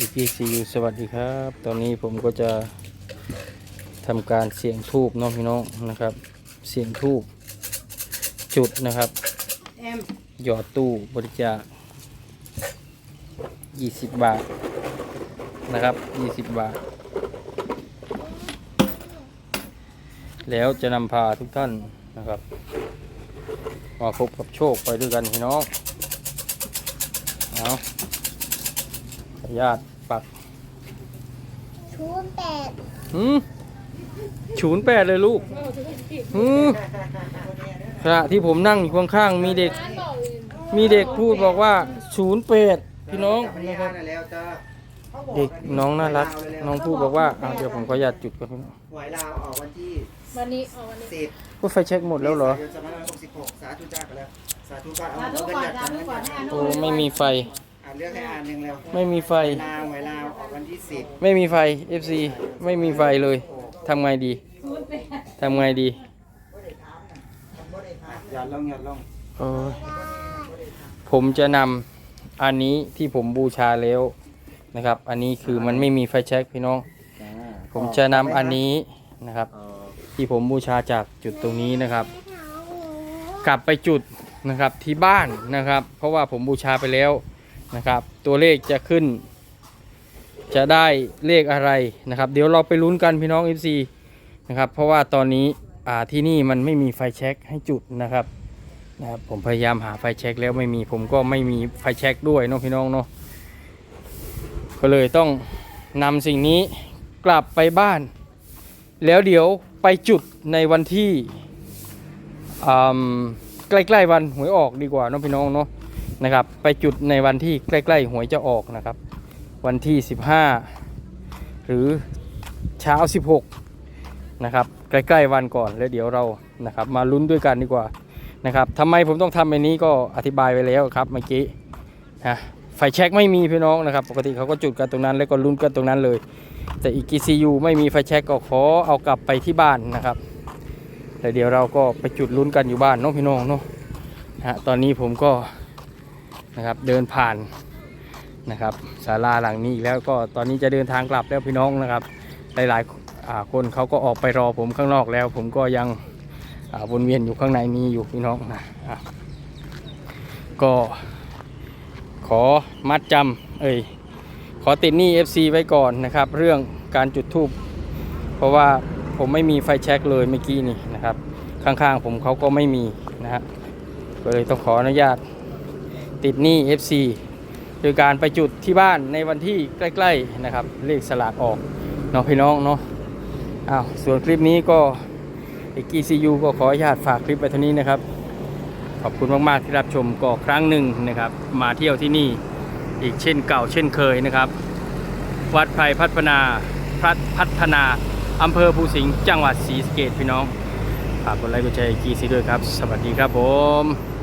APCU สวัสดีครับ ตอนนี้ผมก็จะทำการเสียงทูบน้องพี่น้องนะครับ เสียงทูบจุดนะครับแอมหยอดตู้บริจาค20 บาทนะครับ 20 บาท แล้วจะนำพาทุกท่านนะครับ มาพบกับโชคไปด้วยกันพี่น้องเอาขออนุ ญาตปักชูนแปดหืมศูนย์แปดเลยลูกหืมขณะที่ผมนั่งอยู่ข้างๆมีเด็ก มีเด็กพูดบอกว่าศูนย์แปดพี่น้องนะครับแล้วจ้าเด็กน้องน่ารัก น้องพูดบอกว่าอ่าเดี๋ยวผมขออนุญาตจุดก่อนพี่น้องหวยลาวออกวันที่วันนี้ออกวันนี้สิบก็ไฟเช็คหมดแล้วเหรอเดือนสองพันห้าร้อยหกสิบหกสาธุจ้ากันแล้วสาธุก่อนเอาสาธุเงินก่อนหยัดสาธุก่อนให้อานุโอ้ไม่มีไฟอ่าน เรื่องให้อ่านหนึ่งแล้วไม่มีไฟ ลาวหวยลาวออกวันที่สิบไม่มีไฟ FC ไม่มีไฟเลยทำไงดีศูนย์แปดทำไงดีหยัดลงหยัดลงเออผมจะนำอันนี้ที่ผมบูชาแล้วนะครับ อันนี้คือมันไม่มีไฟแช็กพี่น้อง ผมจะนำอันนี้นะครับ ที่ผมบูชาจากจุดตรงนี้นะครับ กลับไปจุดนะครับที่บ้านนะครับ เพราะว่าผมบูชาไปแล้ว นะครับ ตัวเลขจะขึ้น จะได้เลขอะไรนะครับ เดี๋ยวเราไปลุ้นกันพี่น้อง FC นะครับ เพราะว่าตอนนี้อ่าที่นี่มันไม่มีไฟแช็กให้จุดนะครับนะครับ ผมพยายามหาไฟแช็กแล้วไม่มีผมก็ไม่มีไฟแช็กด้วยเนาะพี่น้องเนาะก็เลยต้องนำสิ่งนี้กลับไปบ้าน แล้วเดี๋ยวไปจุดในวันที่ใกล้ๆวันหวยออกดีกว่าเนาะพี่น้องเนาะ นะครับ ไปจุดในวันที่ใกล้ๆหวยจะออกนะครับ วันที่ 15 หรือเช้า 16 นะครับ ใกล้ๆวันก่อนแล้วเดี๋ยวเรานะครับมาลุ้นด้วยกันดีกว่านะครับทำไมผมต้องทำแบบนี้ก็อธิบายไปแล้วครับเมื่อกี้นะไฟแช็กไม่มีพี่น้องนะครับ ปกติเขาก็จุดกันตรงนั้น แล้วก็ลุ้นกันตรงนั้นเลย แต่อีก GCU ไม่มีไฟแช็กก็ขอเอากลับไปที่บ้านนะครับแล้วเดี๋ยวเราก็ไปจุดลุ้นกันอยู่บ้านเน้องพี่น้องเนาะฮะตอนนี้ผมก็ นะครับ เดินผ่านนะครับศาลาหลังนี้อีกแล้วก็ตอนนี้จะเดินทางกลับแล้วพี่น้องนะครับ หลายๆคนเขาก็ออกไปรอผมข้างนอกแล้ว ผมก็ยังวนเวียนอยู่ข้างในนี้อยู่พี่น้องนะะก็ขอมัดจำเอ้ยขอติดหนี้ FC ไว้ก่อนนะครับ เรื่องการจุดทูบเพราะว่าผมไม่มีไฟแช็กเลยเมื่อกี้นี่นะครับ ข้างๆผมเขาก็ไม่มีนะฮะก็เลยต้องขออนุญาต ติดหนี้ FC โดยการไปจุดที่บ้านในวันที่ใกล้ ๆนะครับ เลขสลากออกเนาะพี่น้องเนาะอ้าวส่วนคลิปนี้ก็เอกกีซียูก็ขออนุญาตฝากคลิปไปเท่านี้นะครับ ขอบคุณมากๆที่รับชมก็ครั้งหนึ่งนะครับ มาเที่ยวที่นี่อีกเช่นเก่าเช่นเคยนะครับ วัดไพรพัฒนาพัฒพัฒนาอำเภอภูสิงห์จังหวัดศรีสะเกษพี่น้องฝากกดไลค์กดแชร์กีซีด้วยครับ สวัสดีครับผม